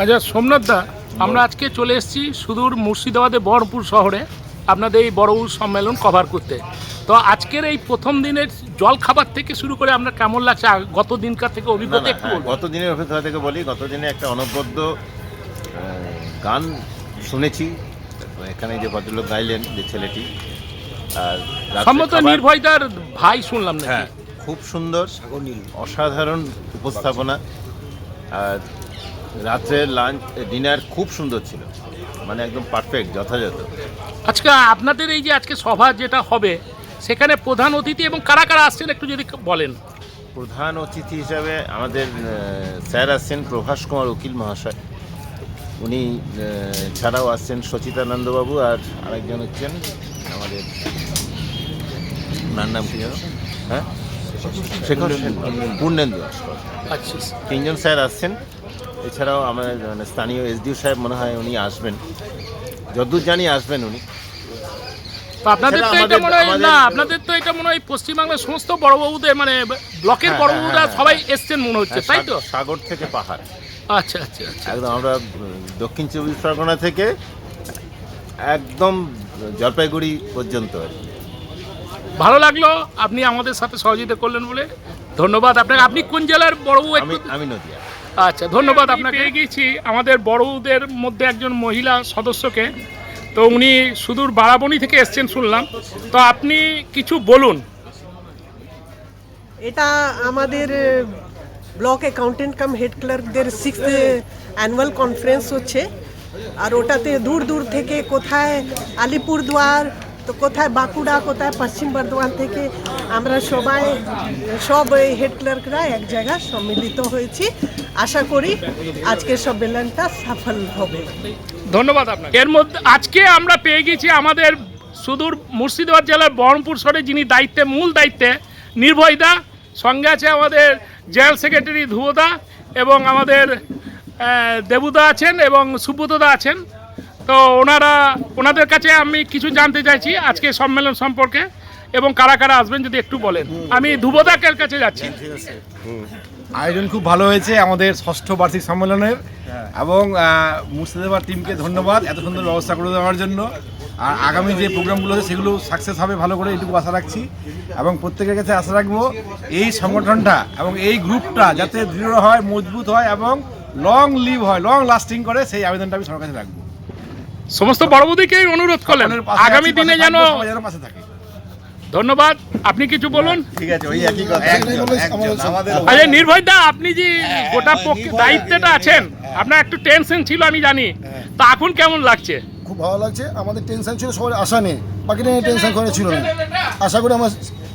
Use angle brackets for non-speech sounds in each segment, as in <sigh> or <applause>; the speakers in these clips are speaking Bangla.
আচ্ছা সোমনাথ দা আমরা আজকে চলে এসেছি সুদূর মুর্শিদাবাদে বহরমপুর শহরে আপনাদের এই বড় সম্মেলন কভার করতে। তো আজকের এই প্রথম দিনের জল খাবার থেকে শুরু করে আপনার কেমন লাগছে? গত দিনকার থেকে অভিজ্ঞতা না, একটু হ্যাঁ, গত দিনের অভিজ্ঞতা থেকে বলি গত দিনে একটা অনবদ্য গান শুনেছি। এখানে যে ভদ্রলোক গাইলেন যে ছেলেটি আর সম্ভবত নির্ভয়দার ভাই শুনলাম না হ্যাঁ খুব সুন্দর অসাধারণ উপস্থাপনা। আর রাত্রে লাঞ্চ ডিনার খুব সুন্দর ছিল। মানে একদম পারফেক্ট যথাযথ। আজকে আপনাদের এই যে আজকে সভা যেটা হবে সেখানে প্রধান অতিথি এবং কারা কারা আসছেন একটু যদি বলেন? প্রধান অতিথি হিসাবে আমাদের স্যার আসছেন প্রভাস কুমার উকিল মহাশয়। উনি ছাড়াও আসছেন সচিতানন্দবাবু আর আরেকজন হচ্ছেন আমাদের ওনার নাম কি যেন? হ্যাঁ? শেখর সেন। পূর্ণেন্দু। আচ্ছা। তিনজন স্যার আসছেন। এছাড়াও আমাদের মানে স্থানীয় এসডিও সাহেব মনে হয় উনি আসবেন। যদ্দূর জানি আসবেন উনি। তো আপনাদের তো এটা মনে হয় না আপনাদের তো এটা মনে হয় পশ্চিমবাংলার সমস্ত বড়বাবুদের মানে ব্লকের হ্যাঁ, বড়বাবুরা হ্যাঁ, হ্যাঁ, সবাই। এসছেন মনে হচ্ছে তাই তো? সাগর থেকে পাহাড়। আচ্ছা আচ্ছা আচ্ছা। একদম আমরা দক্ষিণ চব্বিশ পরগনা থেকে একদম জলপাইগুড়ি পর্যন্ত আর কি। ভালো লাগল আপনি আমাদের সাথে সহযোগিতা করলেন বলে। ধন্যবাদ আপনাকে। আপনি কোন জেলার বড়বাবু আমি আমি নদিয়া। আচ্ছা ধন্যবাদ আপনাকে। পেয়ে গিয়েছি আমাদের বড়দের মধ্যে একজন মহিলা সদস্যকে। তো উনি সুদূর বারাবণী থেকে এসছেন শুনলাম। তো আপনি কিছু বলুন। এটা আমাদের ব্লক অ্যাকাউন্টেন্ট কাম হেড ক্লার্কদের সিক্স অ্যানুয়াল কনফারেন্স হচ্ছে। আর ওটাতে দূর দূর থেকে কোথায় আলিপুরদুয়ার তো কোথায় বাঁকুড়া, কোথায় পশ্চিম বর্ধমান থেকে আমরা সবাই, সব এই হেড ক্লার্করা এক জায়গায় সম্মিলিত হয়েছি। আশা করি আজকের সম্মেলনটা সফল হবে। ধন্যবাদ আপনাকে। এর মধ্যে আজকে আমরা পেয়ে গেছি আমাদের সুদূর মুর্শিদাবাদ জেলার বহরমপুর শহরে যিনি দায়িত্বে, মূল দায়িত্বে নির্ভয়দা সঙ্গে আছে আমাদের জেনারেল সেক্রেটারি ধ্রুবদা এবং আমাদের দেবুদা আছেন এবং সুব্রতদা আছেন। তো ওনারা ওনাদের কাছে আমি কিছু জানতে চাইছি আজকে সম্মেলন সম্পর্কে এবং কারা কারা আসবেন যদি একটু বলেন। আমি ধ্রুবদাকের কাছে যাচ্ছি। আয়োজন খুব ভালো হয়েছে আমাদের ষষ্ঠ বার্ষিক সম্মেলনের। এবং মুর্শিদাবাদ টিমকে ধন্যবাদ এত সুন্দর ব্যবস্থা করে দেওয়ার জন্য। আর আগামী যে প্রোগ্রামগুলো আছে সেগুলো সাকসেস হবে ভালো করে এইটুকু আশা রাখছি। এবং প্রত্যেকের কাছে আশা রাখব এই সংগঠনটা এবং এই গ্রুপটা যাতে দৃঢ় হয় মজবুত হয় এবং লং লিভ হয় লং লাস্টিং করে সেই আবেদনটা আমি সবার কাছে রাখব। সমস্ত বড়বুদিকেই অনুরোধ করলেন। আগামী দিনে যেন ধন্যবাদ। আপনি কিছু বলুন? ঠিক আছে ওই একই কথা। আমাদের নির্ভয় দা আপনি যে গোটা পক্ষে দায়িত্বটা আছেন আপনার একটু টেনশন ছিল আমি জানি। তা এখন কেমন লাগছে? খুব ভালো লাগছে। আমাদের টেনশন ছিল সবার আশা নেই বাকিটা নিয়ে টেনশন করে ছিল না। আশা করি আমরা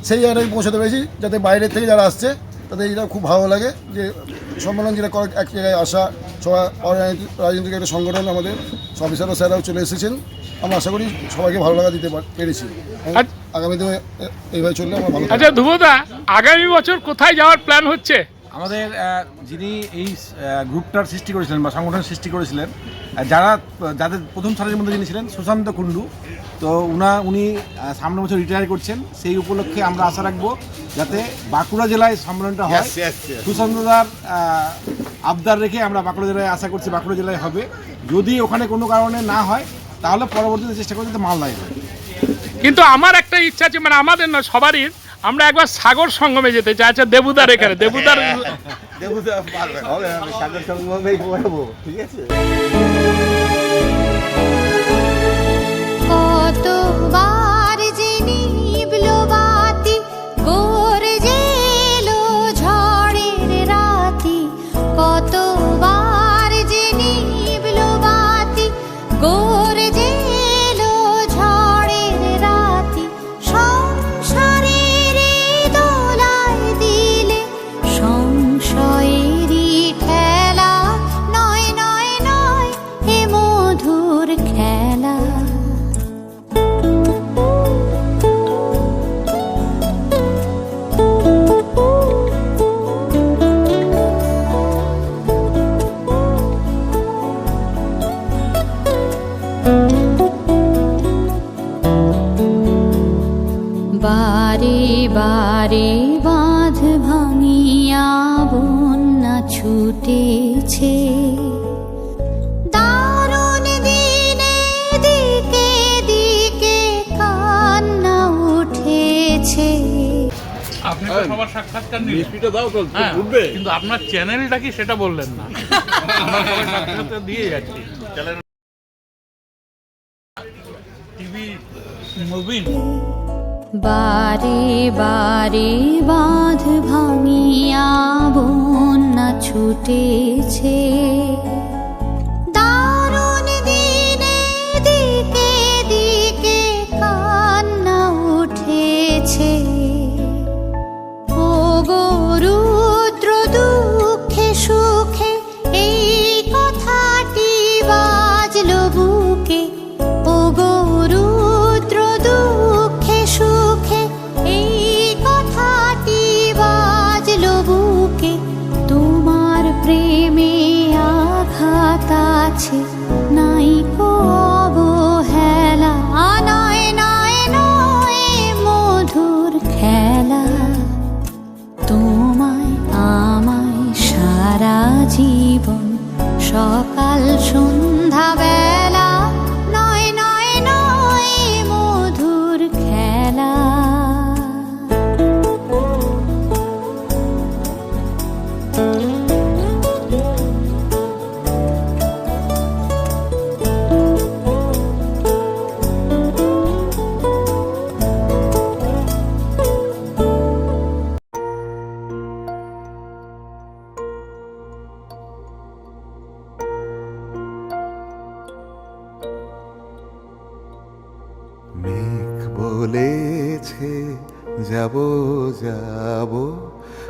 সেই জায়গাটায় পৌঁছাতে পেরেছি যাতে বাইরের থেকে যারা আসছে তাদের এটা খুব ভালো লাগে যে সম্মেলন যেটা করে এক জায়গায় আসা সবাই রাজনৈতিক একটা সংগঠন আমাদের অফিসার স্যাররাও চলে এসেছেন। আমরা আশা করি সবাইকে ভালো লাগা দিতে পেরেছি। আচ্ছা। আগামী দিনে এইভাবে চললে আমার ভালো আচ্ছা ধ্রুবদা আগামী বছর কোথায় যাওয়ার প্ল্যান হচ্ছে? আমাদের যিনি এই গ্রুপটার সৃষ্টি করেছিলেন বা সংগঠন সৃষ্টি করেছিলেন যারা যাদের প্রথম সারির মধ্যে যিনি ছিলেন সুশান্ত কুণ্ডু তো উনা উনি আহ, সামনের বছর রিটায়ার করছেন। সেই উপলক্ষে আমরা আশা রাখব যাতে বাঁকুড়া জেলায় সম্মেলনটা হয়. সুশান্তদার আবদার রেখে আমরা বাঁকুড়া জেলায় আশা করছি বাঁকুড়া জেলায় হবে। যদি ওখানে কোনো কারণে না হয় তাহলে পরবর্তীতে চেষ্টা করছি যাতে মালদায় হয়। কিন্তু আমার একটা ইচ্ছা আছে মানে আমাদের না সবারই আমরা একবার সাগর সঙ্গমে যেতে চাই। আচ্ছা দেবুদার এখানে দেবুদার <laughs> দেবুদার সাগর সঙ্গমেই করব ঠিক আছে? কতবার যে আপনি তো সবার সাক্ষাৎকার নিলেন। হ্যাঁ, কিন্তু আপনার চ্যানেলটা কি সেটা বললেন না। আমরা সবাই সাক্ষাৎকার দিয়ে যাচ্ছি। টিভি মুভি বারে বারে বাঁধ ভাঙিয়া বন্যা ছুটেছে।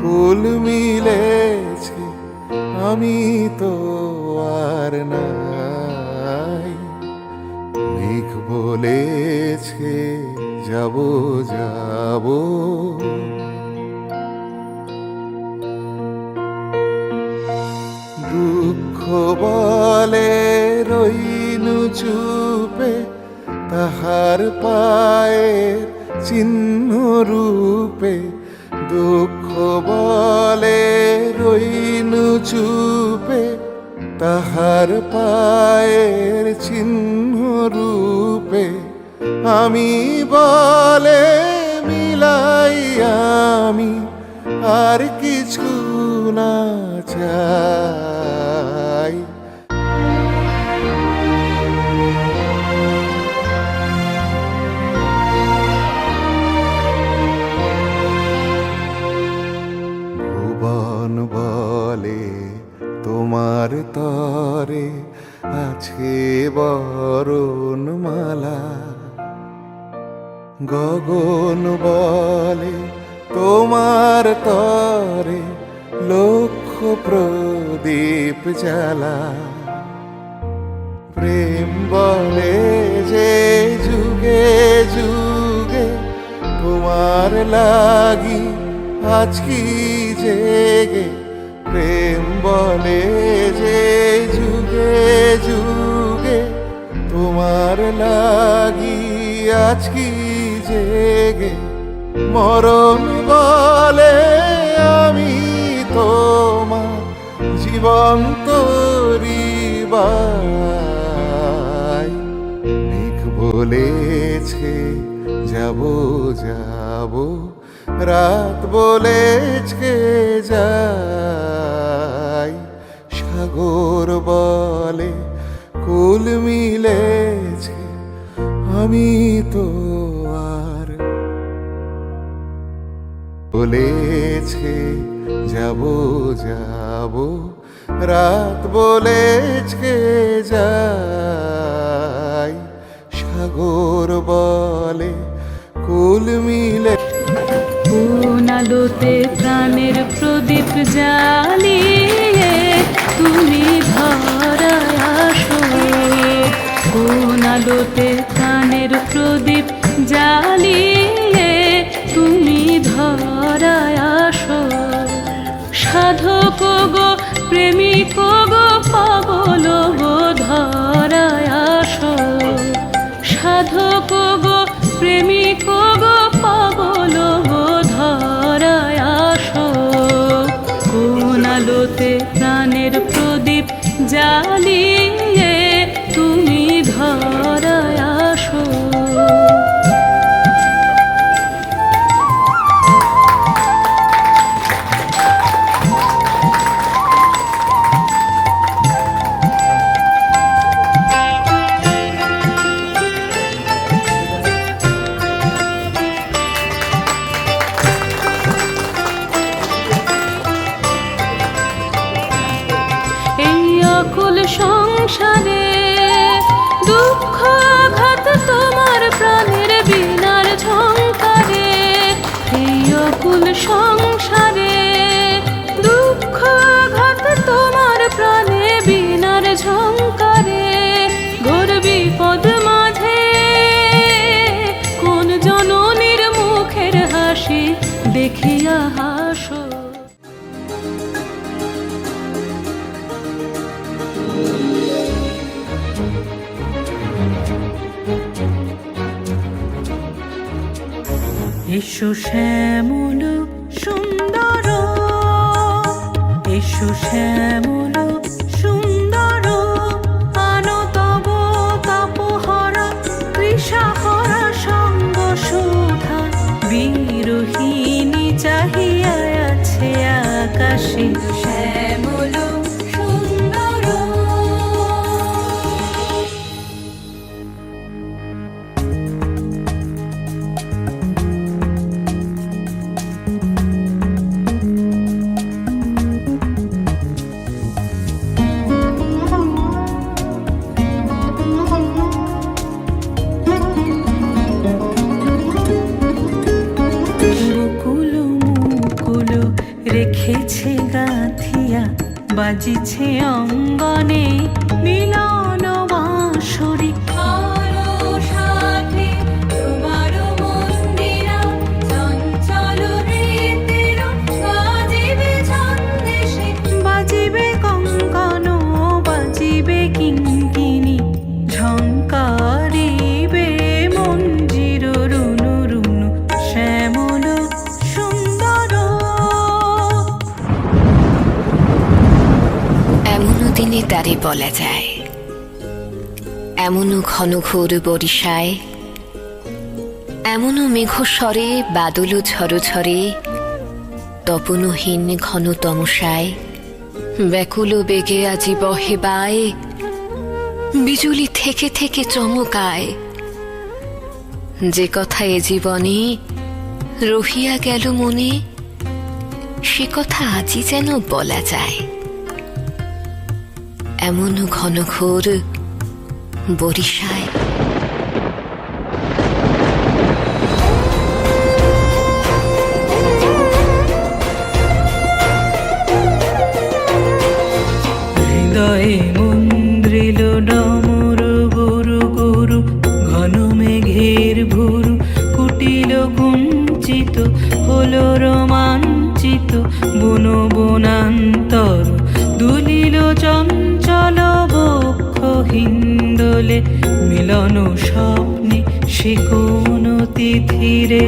কুল মিলেছে, আমি তো আর নাই। মেঘ বলেছে, যাব যাব। দুঃখ বলে রইনু চুপে, তাহার পায়ের চিহ্ন রূপে। দুঃখ বলে রইনু চুপে, তাহার পায়ের চিহ্ন রূপে। আমি বলে মিলাই আমি, আর কিছু না চাই। তোমার তরে আছে বরণ মালা গগন বলে তোমার তরে লক্ষ প্রদীপ জ্বালা। প্রেম বলে যে যুগে যুগে তোমার লাগি আজ কি জেগে প্রেম বলে যে যুগে যুগে, তোমার লাগি আজ কি জেগে? মরণ বলে আমি তোমার জীবন্ত বাই মেঘ বলেছে, যাব যাব রাত বলে যাই সাগর বলে কুল মিলেছে আমি তো আর বলেছে যাব যাব? রাত বলেছে যাই সাগর বলে কুল মিলে আলোতে প্রাণের প্রদীপ জ্বালিয়ে তুমি ধরা আসো। কোন আলোতে প্রাণের প্রদীপ হাসো। এসো শ্যামল সুন্দর এসো শ্যামল বাজিছে অঙ্গনে বলা যায়। এমনও ঘন ঘোর বরিশায়, এমনও মেঘস্বরে বাদল ঝড় ঝরে তপনহীন ঘন তমসায়, ব্যাকুল বেগে আজি বহে বায়, বিজুলি থেকে থেকে চমকায়। যে কথা এ জীবনে রহিয়া গেল মনে, সে কথা আজি যেন বলা যায়। এমন ঘন ঘোর বরিশায় কোন তিথিরে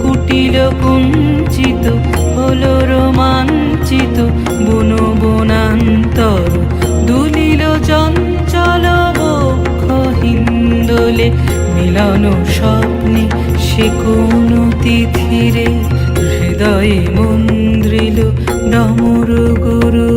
কুটিল কুঞ্চিত, হল রোমাঞ্চিত, বন বনান্তর। দুলিল চঞ্চল বক্ষ হিন্দোলে মিল মিলন স্বপ্নে সে কোন তিথিরে, হৃদয়ে মন্দ্রিল ডমর গুরু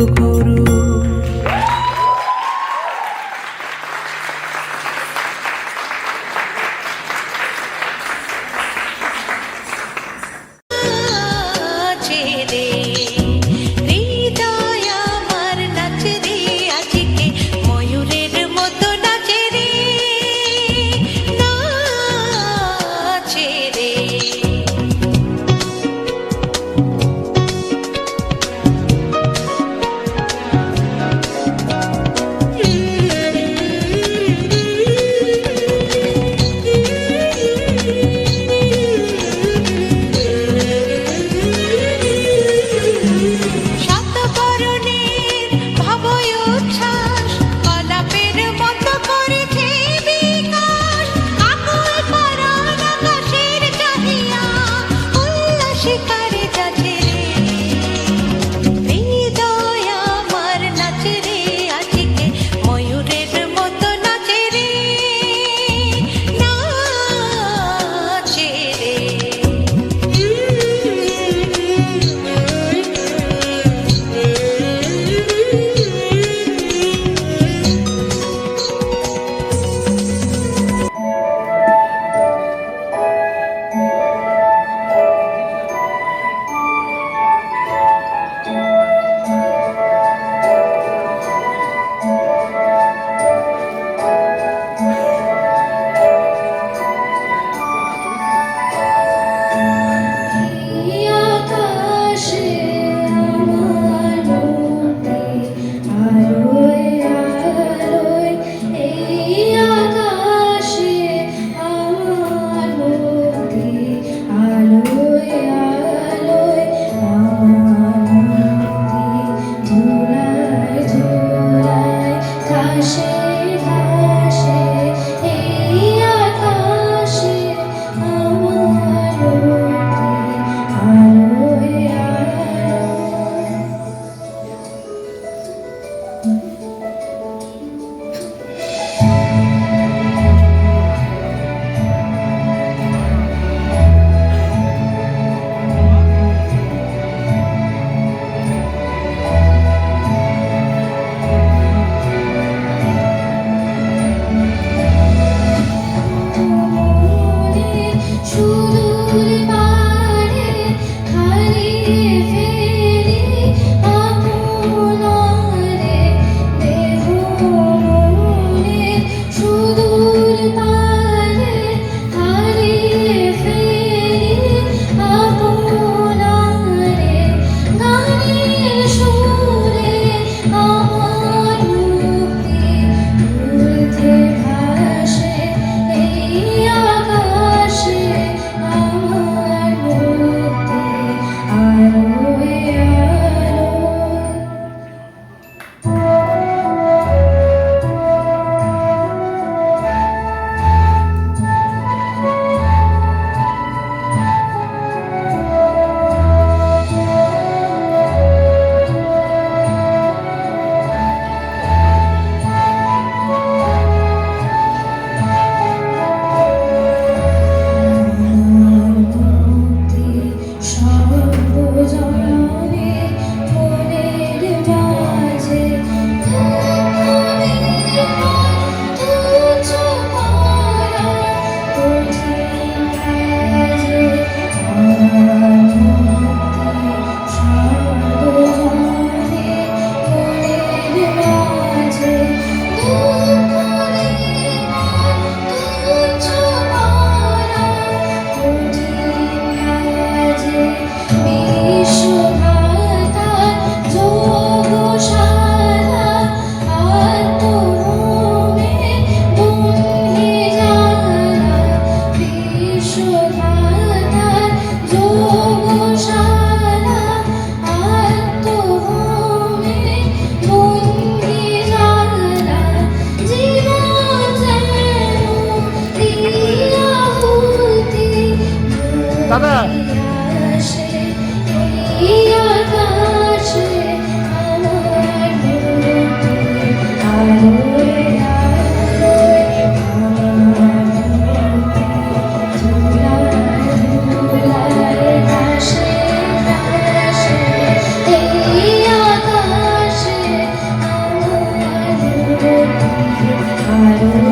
Hallelujah.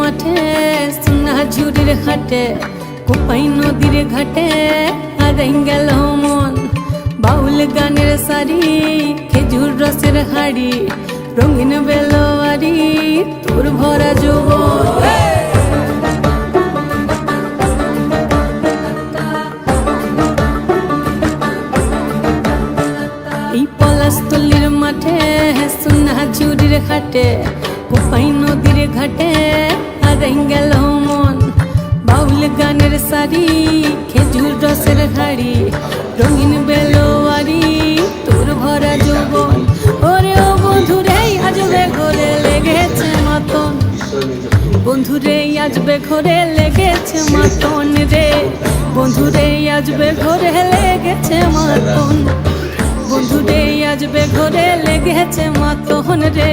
মাঠে সোনা ঝুড়ির হাটে, কোপাই নদীর ঘাটে আর গেল মন। বাউল গানের শাড়ি খেজুর রসের হাড়ি, রঙিন বেলোয়ারি, তোর ভরা এই পলাশতলির মাঠে সোনা চুরির ঘাটে কোপাই নদীর ঘাটে আর গেল মন বাউল গানের শাড়ি খেজুর রসের হাড়ি রঙিন বেলোয়ারি তোর ভরা যৌবন ওরে ও বন্ধুরে আজবে ঘরে লেগেছে মতন বন্ধুরে আজবে ঘরে লেগেছে মাতন রে বন্ধুরে আজবে ঘরে লেগেছে মাতন বন্ধুরে আজবে ঘরে লেগেছে মাতন রে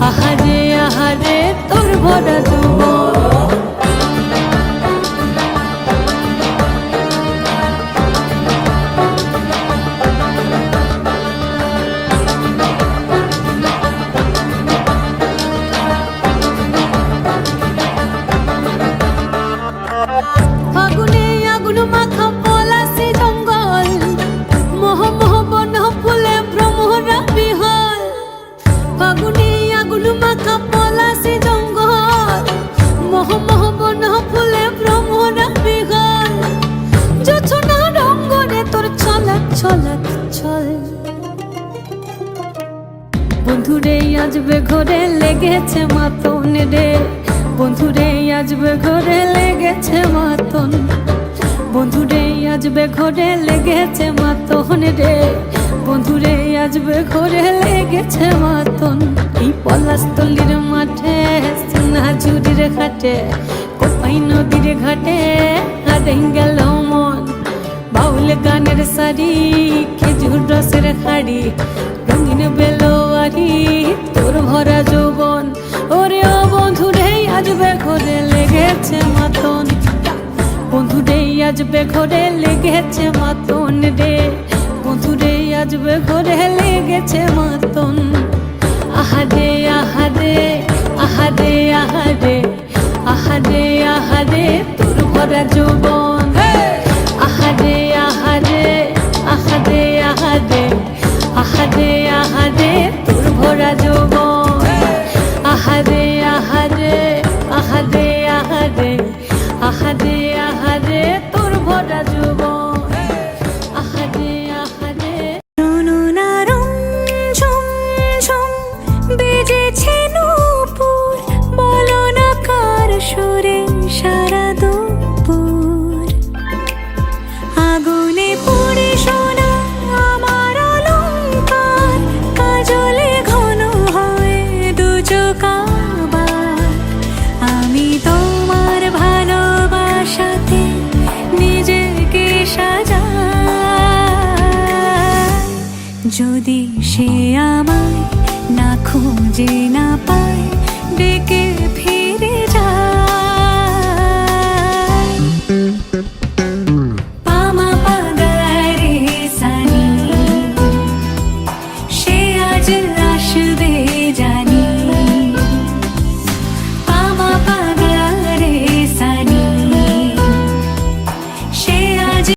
আহারে আহারে তোর ভরা যৌবন আর গেল মন বাউল গানের শাড়ি খেজুর রসের খাড়ি রঙিন বেলোয়ারি, তোর ভরা যৌবন। ওরে ও বন্ধুরে আজবে ঘরে লেগেছে মাতন। বন্ধুরে আজবে ঘরে লেগেছে মাতন রে। বন্ধুরে আজবে ঘরে লেগেছে মাতন। আহারে আহারে আহারে আহারে আহারে আহারে তোর ভরা যৌবন। আহারে আহারে আহারে আহারে আহারে আহারে তোর ভরা যৌবন। সে আমায় না খুঁজে না পায়।